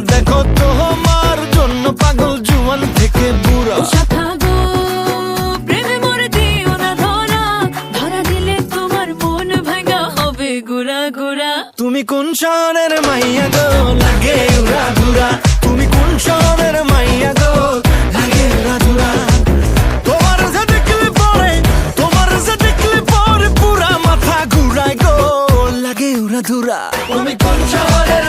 দেখো তোমার জন্য পাগল জুয়ান থেকে বুড়া। গো তুমি কোন শহরের মাইয়া গো? লাগে উড়া তুমি কোন শহরের মাইয়া গো? লাগে উড়া ধুরা। তোমার যে দেখলে পরে তোমার যে দেখলে পরে পুরা মাথা ঘুরায় গো। লাগে উড়া ধুরা। তুমি কোন শহরের